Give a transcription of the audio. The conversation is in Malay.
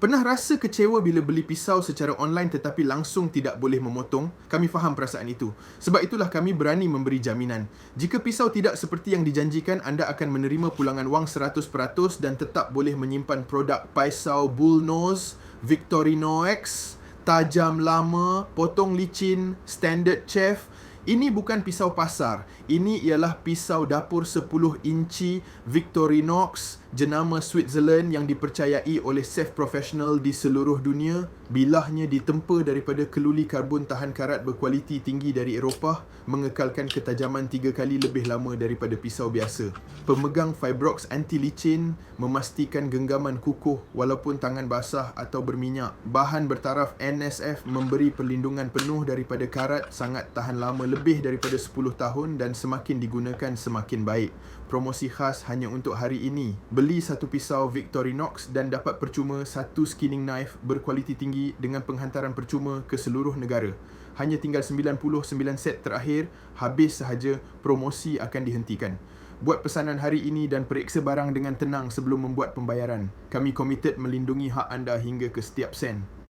Pernah rasa kecewa bila beli pisau secara online tetapi langsung tidak boleh memotong? Kami faham perasaan itu. Sebab itulah kami berani memberi jaminan. Jika pisau tidak seperti yang dijanjikan, anda akan menerima pulangan wang 100% dan tetap boleh menyimpan produk pisau Bullnose, Victorinox, tajam lama, potong licin, standard chef, ini bukan pisau pasar. Ini ialah pisau dapur 10 inci Victorinox jenama Switzerland yang dipercayai oleh chef profesional di seluruh dunia. Bilahnya ditempa daripada keluli karbon tahan karat berkualiti tinggi dari Eropah, mengekalkan ketajaman tiga kali lebih lama daripada pisau biasa. Pemegang Fibrox anti licin memastikan genggaman kukuh walaupun tangan basah atau berminyak. Bahan bertaraf NSF memberi perlindungan penuh daripada karat sangat tahan lama lebih daripada 10 tahun dan semakin digunakan semakin baik. Promosi khas hanya untuk hari ini. Beli satu pisau Victorinox dan dapat percuma satu skinning knife berkualiti tinggi dengan penghantaran percuma ke seluruh negara. Hanya tinggal 99 set terakhir, habis sahaja promosi akan dihentikan. Buat pesanan hari ini dan periksa barang dengan tenang sebelum membuat pembayaran. Kami komited melindungi hak anda hingga ke setiap sen.